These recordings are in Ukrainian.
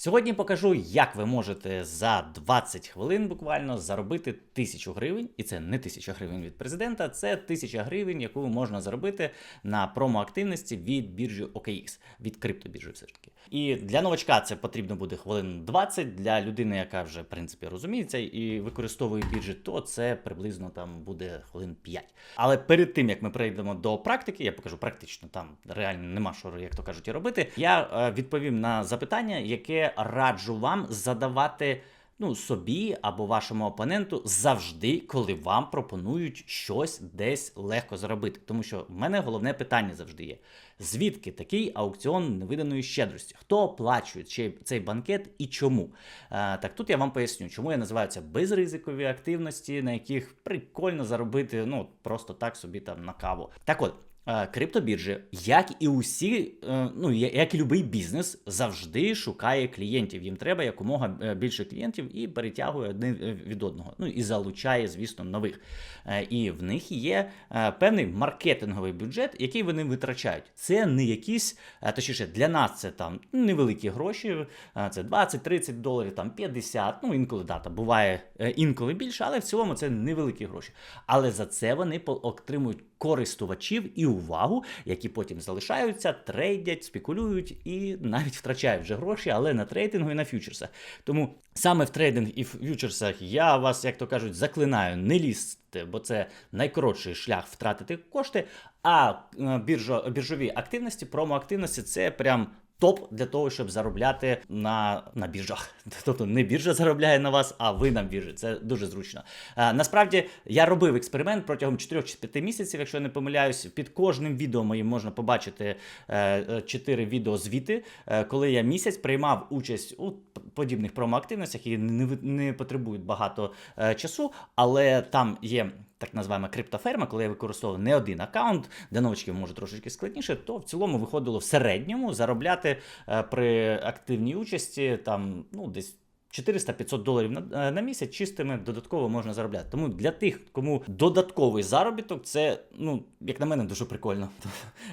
Сьогодні покажу, як ви можете за 20 хвилин буквально заробити тисячу гривень, і це не тисяча гривень від президента, це тисяча гривень, яку можна заробити на промоактивності від біржі OKX, від криптобіржі все ж таки. І для новачка це потрібно буде хвилин 20, Для людини, яка вже в принципі розуміється і використовує біржі, то це приблизно там буде хвилин 5. Але перед тим як ми перейдемо до практики, я покажу практично, там реально нема що, як то кажуть, і робити. Я е, відповім на запитання, яке раджу вам задавати. Ну, собі або вашому опоненту завжди, коли вам пропонують щось десь легко зробити. Тому що в мене головне питання завжди є: звідки такий аукціон невиданої щедрості? Хто оплачує цей, банкет і чому? Е, так тут я вам поясню, чому я називаю це безризикові активності, на яких прикольно заробити, ну просто так собі там на каву. Так от. Е, Криптобіржі, як і усі, е, ну як і будь-який бізнес, завжди шукає клієнтів. Їм треба якомога е, більше клієнтів і перетягує один від одного. Ну і залучає, звісно, нових. І в них є певний маркетинговий бюджет, який вони витрачають. Це не якісь, точніше, для нас це там невеликі гроші, це 20-30 доларів, там 50, ну інколи дата буває інколи більше, але в цілому це невеликі гроші. Але за це вони отримують користувачів і увагу, які потім залишаються, трейдять, спекулюють і навіть втрачають вже гроші, але на трейдингу і на фьючерсах. Тому саме в трейдинг і фьючерсах я вас, як то кажуть, заклинаю не лізти, бо це найкоротший шлях втратити кошти. А е, біржо, біржові активності, промоактивності це прям топ для того, щоб заробляти на на біржах. Тобто не біржа заробляє на вас, а ви на біржі. Це дуже зручно. А, насправді я робив експеримент протягом 4 чи 5 місяців, якщо я не помиляюсь. Під кожним відео моїм можна побачити е, 4 відеозвіти, е, коли я місяць приймав участь у подібних промоактивностях, які не, не потребують багато е, часу, але там є так називаємо криптоферма, коли я використовував не один аккаунт, для новичків може трошечки складніше, то в цілому виходило в середньому заробляти е, при активній участі там ну десь. 400-500 доларів на, е, на місяць чистими додатково можна заробляти. Тому для тих, кому додатковий заробіток, це, ну, як на мене, дуже прикольно.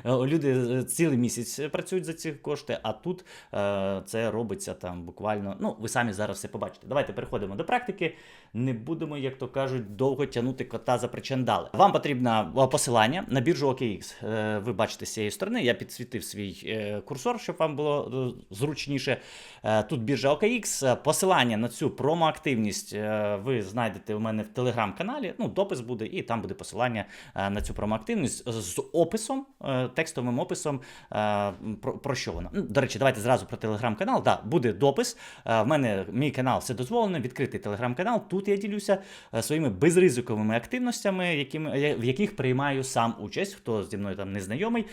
Люди е, цілий місяць працюють за ці кошти, а тут е, це робиться там буквально. Ну, ви самі зараз все побачите. Давайте переходимо до практики. Не будемо, як то кажуть, довго тягнути кота за причандали. Вам потрібно посилання на біржу OKX. Е, ви бачите з цієї сторони. Я підсвітив свій е, курсор, щоб вам було е, зручніше. Е, тут біржа OKX. Посилання Посилання на цю промоактивність е, ви знайдете у мене в телеграм-каналі. Ну, допис буде, і там буде посилання е, на цю промоактивність з описом, е, текстовим описом, про, про що вона. Ну, До речі, давайте зразу про телеграм-канал. Да, буде допис. В мене мій канал все дозволено, відкритий телеграм-канал. Тут я ділюся своїми безризиковими активностями, якими, в яких приймаю сам участь. Хто зі мною там не знайомий.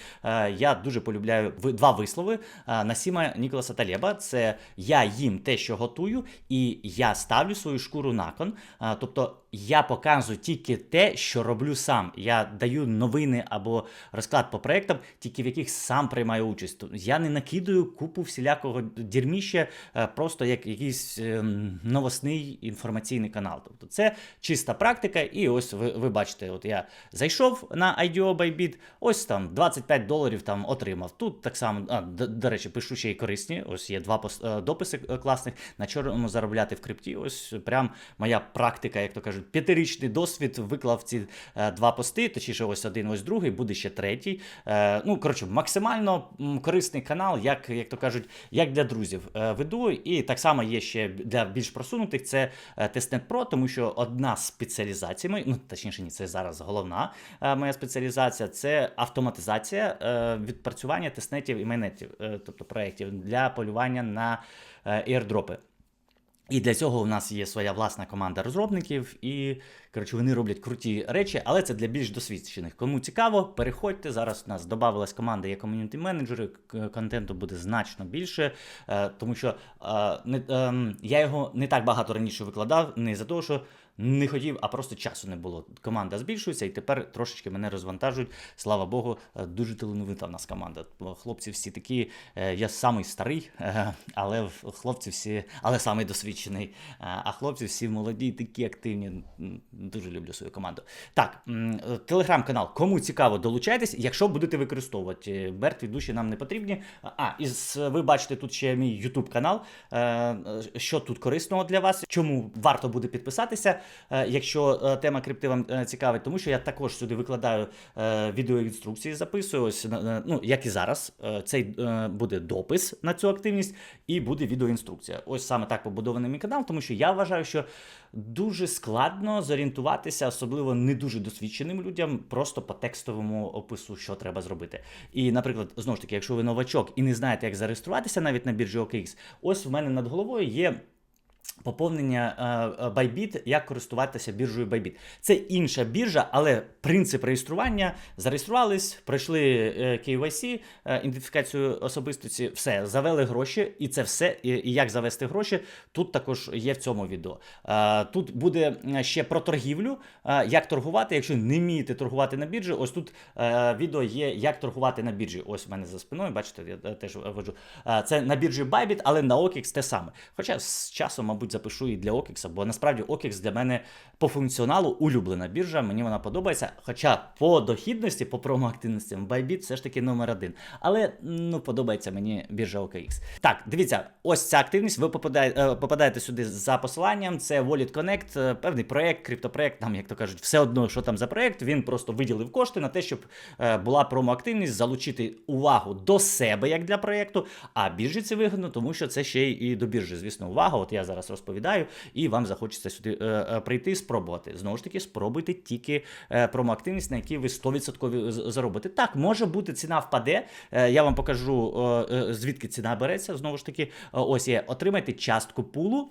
Я дуже полюбляю два вислови Насіма Ніколаса Талєба. Це я їм те, що готую і я ставлю свою шкуру на кон. Тобто я показую тільки те, що роблю сам. Я даю новини або розклад по проектам, тільки в яких сам приймаю участь. Я не накидую купу всілякого дірміща, е, просто як якийсь ем, новосний інформаційний канал. Тобто це чиста практика, і ось ви ви бачите, от я зайшов на IDO Bybit, ось там 25 доларів там отримав. Тут так само, а, до, до речі, пишу ще й корисні. Ось є два е, дописи е, класних, на чому заробляти в крипті. Ось прям моя практика, як то кажуть п'ятирічний досвід виклав ці е, два пости, точніше, ось один, ось другий, буде ще третій. Е, ну, коротше, максимально корисний канал, як як то кажуть, як для друзів е, веду. І так само є ще для більш просунутих це Testnet Pro, тому що одна з спеціалізацій, ну точніше, ні, це зараз головна моя спеціалізація це автоматизація відпрацювання тестнетів і майнетів, тобто проєктів для полювання на airdropи. І для цього у нас є своя власна команда розробників, і коротше, вони роблять круті речі, але це для більш досвідчених. Кому цікаво, переходьте. Зараз у нас додавалась команда є ком'юніті менеджери, контенту буде значно більше, е, тому що е, не, ем, я його не так багато раніше викладав, не за того, що не хотів, а просто часу не було. Команда збільшується, і тепер трошечки мене розвантажують. Слава Богу, е, дуже талановита в нас команда. Хлопці всі такі, е, я самий старий, е, але хлопці всі, але самий досвідчений. А хлопці всі молоді, такі активні. Дуже люблю свою команду. Так, телеграм-канал. Кому цікаво, долучайтесь, якщо будете використовувати. Мертві душі нам не потрібні. А, і ви бачите тут ще мій YouTube канал. Що тут корисного для вас? Чому варто буде підписатися, якщо е, тема крипти вам е, цікавить, тому що я також сюди викладаю е, відеоінструкції, записую. Ось е, е, ну як і зараз. Е, Цей е, буде допис на цю активність і буде відеоінструкція. Ось саме так побудований мій канал, тому що я вважаю, що дуже складно зорієнтуватися, особливо не дуже досвідченим людям, просто по текстовому опису, що треба зробити. І, наприклад, знову ж таки, якщо ви новачок і не знаєте, як зареєструватися навіть на біржі OKX, ось в мене над головою є. Поповнення е, е, Bybit, як користуватися біржею Bybit. Це інша біржа, але принцип реєстрування зареєструвались, пройшли е, KYC, е, ідентифікацію особистості, все, завели гроші, і це все. І, як завести гроші, тут також є в цьому відео. Е, Тут буде е, ще про торгівлю, е, як торгувати, якщо не вмієте торгувати на біржі. Ось тут е, відео є, як торгувати на біржі. Ось в мене за спиною, бачите, я е, теж. Е, Це на біржі Bybit, але на OKX те саме. Хоча з часом, мабуть, запишу і для OKX, бо насправді OKX для мене по функціоналу улюблена біржа, мені вона подобається. Хоча по дохідності, по промоактивностям Bybit все ж таки номер один. Але ну подобається мені біржа OKX. Так, дивіться, ось ця активність. Ви попадаєте, попадаєте сюди за посиланням. Це Wallet Connect, е, певний проект, криптопроект, там, як то кажуть, все одно, що там за проект. Він просто виділив кошти на те, щоб е, була промоактивність, залучити увагу до себе як для проєкту. А біржі це вигідно, тому що це ще й до біржі, звісно, увага. От я зараз розповідаю, і вам захочеться сюди е, е, прийти і спробувати. Знову ж таки, спробуйте тільки е, промоактивність, на якій ви 100% з- заробите. Так, може бути, ціна впаде. Я вам покажу, звідки ціна береться. Знову ж таки, ось є. Отримайте частку пулу.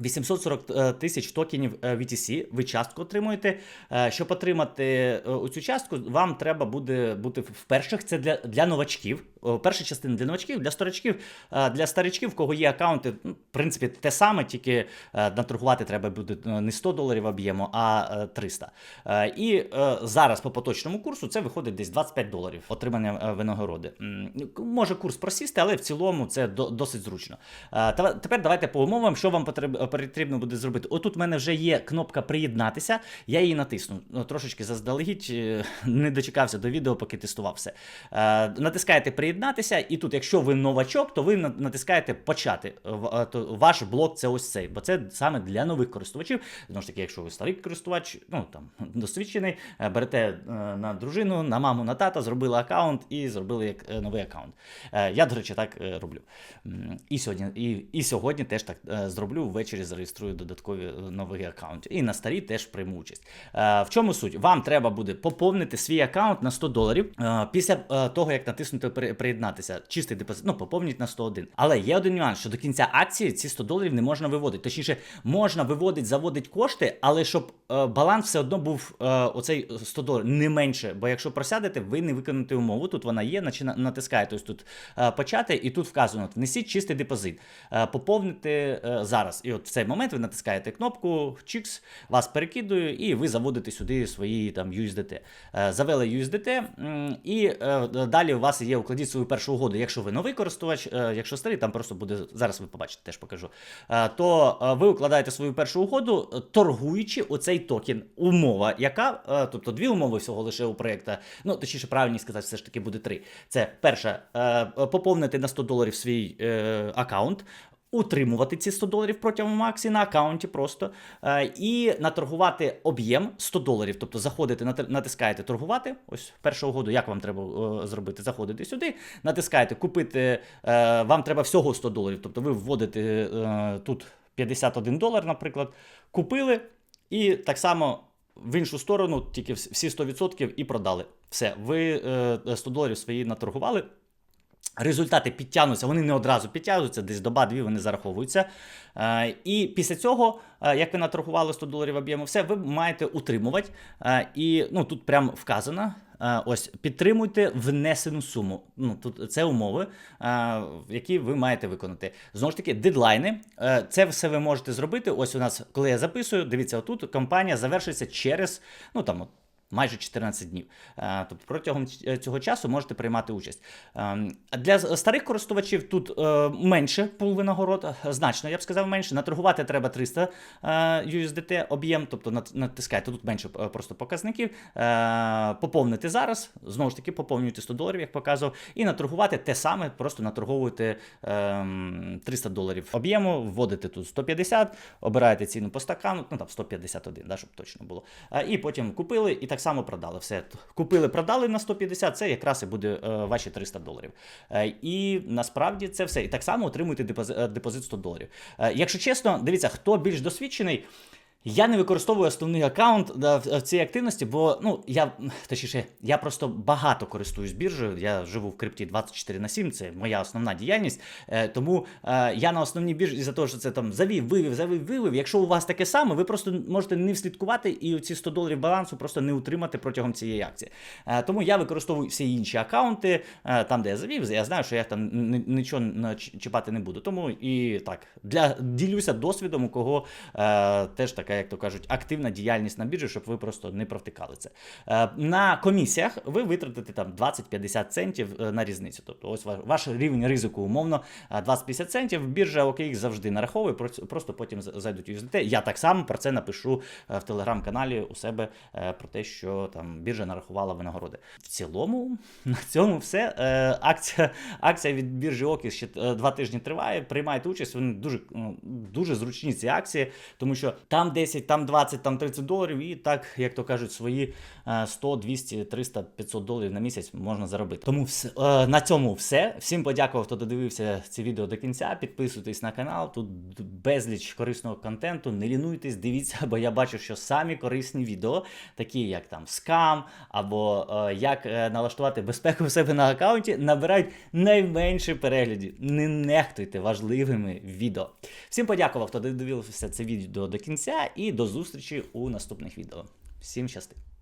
840 е, тисяч токенів е, VTC ви частку отримуєте. Е, Щоб отримати оцю частку, вам треба буде бути в перших. Це для, для новачків. Перша частина для новачків, для старичків, для старичків, в кого є аккаунти, ну, в принципі, те саме, тільки наторгувати треба буде не 100 доларів об'єму, а е, 300. Е, І зараз по поточному курсу це виходить десь 25 доларів отримання винагороди. Може курс просісти, але в цілому це досить зручно. Тепер давайте по умовам, що вам потреб- потрібно буде зробити. Отут в мене вже є кнопка приєднатися, я її натисну. Ну, трошечки заздалегідь, е, не дочекався до відео, поки тестував все. Е, Натискаєте приєднатися, і тут, якщо ви новачок, то ви натискаєте почати. Ваш блок це ось цей, бо це саме для нових користувачів. Знову ж таки, якщо ви старий користувач, ну там досвідчений, е, берете на дружину, на маму, на тата, зробили аккаунт і зробили як новий аккаунт. Я, до речі, так роблю. І сьогодні, і, і сьогодні теж так зроблю. Ввечері зареєструю додаткові е, нові аккаунти. І на старі теж прийму участь. Е, В чому суть? Вам треба буде поповнити свій аккаунт на 100 доларів е, після того, як натиснути при- приєднатися. Чистий депозит, ну, поповніть на 101. Але є один нюанс, що до кінця акції ці 100 доларів не можна виводити. Точніше, можна виводити, заводити кошти, але щоб баланс все одно був оцей 100 доларів не менше. Бо якщо просядете, ви не виконуєте умову. Тут вона є, натискаєте ось тут почати, і тут вказано: внесіть чистий депозит, поповнити зараз. І от в цей момент ви натискаєте кнопку Чікс, вас перекидує, і ви заводите сюди свої там USDT. Е, Завели USDT, і е, далі у вас є укладіть свою першу угоду. Якщо ви новий користувач, е, якщо старий, там просто буде зараз ви побачите, теж покажу. То ви укладаєте свою першу угоду, торгуючи оцей токен. Умова, яка, тобто дві умови всього лише у проєкту. Ну, точніше, правильніше сказати, все ж таки буде три. Це перше, е, поповнити на 100 доларів свій аккаунт. Утримувати ці 100 доларів протягом акції на аккаунті просто е, і наторгувати об'єм 100 доларів. Тобто заходите, натискаєте торгувати. Ось першу угоду, як вам треба е, зробити? Заходите сюди, натискаєте купити. Е, вам треба всього 100 доларів. Тобто ви вводите тут 51 долар, наприклад, купили, і так само в іншу сторону, тільки всі 100% і продали. Все, ви е, 100 доларів свої наторгували. Результати підтягнуться, вони не одразу підтягнуться, десь доба-дві вони зараховуються. Е, і після цього, е, як ви наторгували 100 доларів об'єму, все, ви маєте утримувати. Е, і ну, тут прям вказано. Ось підтримуйте внесену суму. Ну тут це умови, які ви маєте виконати. Знову ж таки, дедлайни. Це все ви можете зробити. Ось у нас, коли я записую, дивіться, отут кампанія завершиться через ну там. Майже 14 днів. Е, Тобто протягом цього часу можете приймати участь. Ем, Для старих користувачів тут е, менше пул винагород, е, значно, я б сказав, менше. Наторгувати треба 300 е, USDT об'єм, тобто нат- натискайте тут менше е, просто показників. Е, Поповнити зараз, знову ж таки, поповнюйте 100 доларів, як показував, і наторгувати те саме, просто наторговуєте ем, 300 доларів об'єму, вводите тут 150, обираєте ціну по стакану, ну там 151, да, щоб точно було. Е, І потім купили і так само продали. Все купили, продали на 150, це якраз і буде е, ваші 300 доларів. Е, І насправді це все. І так само отримуєте е, депозит 100 доларів. Якщо чесно, дивіться, хто більш досвідчений. Я не використовую основний аккаунт в, в цій активності, бо ну я точніше, я просто багато користуюсь біржею. Я живу в крипті 24 на 7, це моя основна діяльність. Е, тому е, я на основній біржі із-за того, що це там завів, вивів, завів, вивів. Якщо у вас таке саме, ви просто можете не вслідкувати і ці 100 доларів балансу просто не утримати протягом цієї акції. Е, тому я використовую всі інші аккаунти, е, там, де я завів, я знаю, що я там нічого чіпати не буду. Тому і так для ділюся досвідом, у кого е, теж така, як то кажуть, активна діяльність на біржі, щоб ви просто не провтикали це. Е, на комісіях ви витратите там 20-50 центів е, на різницю. Тобто, ось ваш, рівень ризику умовно е, 20-50 центів. Біржа OKX завжди нараховує, просто потім зайдуть USDT. Я так само про це напишу е, в телеграм-каналі у себе е, про те, що там біржа нарахувала винагороди. В цілому на цьому все. Е, Акція, акція від біржі OKX ще е, два тижні триває. Приймайте участь. Вони дуже, ну, дуже зручні ці акції, тому що там 10, там 20, там 30 доларів, і так, як то кажуть, свої е, 100, 200, 300, 500 доларів на місяць можна заробити. Тому все, на цьому все. Всім подякував, хто додивився це відео до кінця. Підписуйтесь на канал. Тут безліч корисного контенту. Не лінуйтесь, дивіться, бо я бачу, що самі корисні відео, такі як там скам, або е, як е, налаштувати безпеку в себе на аккаунті, набирають найменше переглядів. Не нехтуйте важливими відео. Всім подякував, хто додивився це відео до кінця, і до зустрічі у наступних відео. Всім щасти!